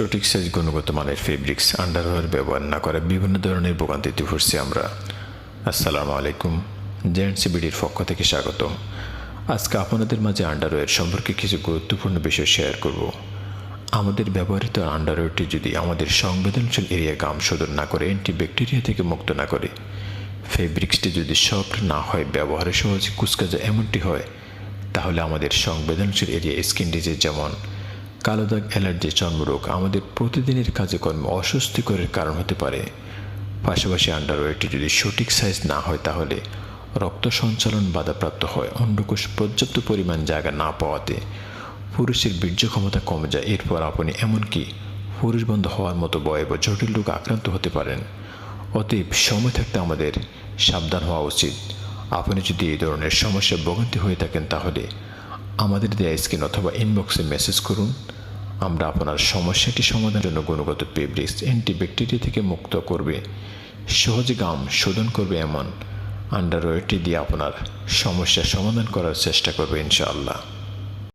সঠিক সাইজ গুণগত মানের ফেব্রিক্স আন্ডারওয়্যার ব্যবহার না করে বিভিন্ন ধরনের ভোগান্তিতে ভরছি আমরা। আসসালামু আলাইকুম জেন্টস বিডির পক্ষ থেকে স্বাগতম। আজকে আপনাদের মাঝে আন্ডারওয়্যার সম্পর্কে কিছু গুরুত্বপূর্ণ বিষয় শেয়ার করব। আমাদের ব্যবহৃত আন্ডারওয়্যারটি যদি আমাদের সংবেদনশীল এরিয়া গাম শোধন না করে অ্যান্টি ব্যাকটেরিয়া থেকে মুক্ত না করে ফেব্রিক্সটি যদি সফট না হয়, ব্যবহারে সহজে কুচকাজা এমনটি হয়, তাহলে আমাদের সংবেদনশীল এরিয়া স্কিন ডিজিজ যেমন কালো দাগ অ্যালার্জি চর্মরোগ আমাদের প্রতিদিনের কাজে কর্মে অস্বস্তিকরের কারণ হতে পারে। পাশাপাশি আন্ডারওয়্যারটি যদি সঠিক সাইজ না হয় তাহলে রক্ত সঞ্চালন বাধাপ্রাপ্ত হয়, অন্ডকোষ পর্যাপ্ত পরিমাণ জায়গা না পাওয়াতে। পুরুষের বীর্য ক্ষমতা কমে যায়, এরপর আপনি এমনকি পুরুষ বন্ধ হওয়ার মতো বয়ে বা জটিল রোগ আক্রান্ত হতে পারেন। অতএব সময় থাকতে আমাদের সাবধান হওয়া উচিত। আপনি যদি এই ধরনের সমস্যা ভোগান্তি হয়ে থাকেন তাহলে আমাদের দেয়া স্ক্রিন অথবা ইনবক্সে মেসেজ করুন। আমরা আপনার সমস্যাটি সমাধানের জন্য গুণগত পেব্রিক্স অ্যান্টিব্যাকটেরিয়া থেকে মুক্ত করবে, সহজে গাম শোধন করবে এমন আন্ডারওয়েটি দিয়ে আপনার সমস্যা সমাধান করার চেষ্টা করবে ইনশাআল্লাহ।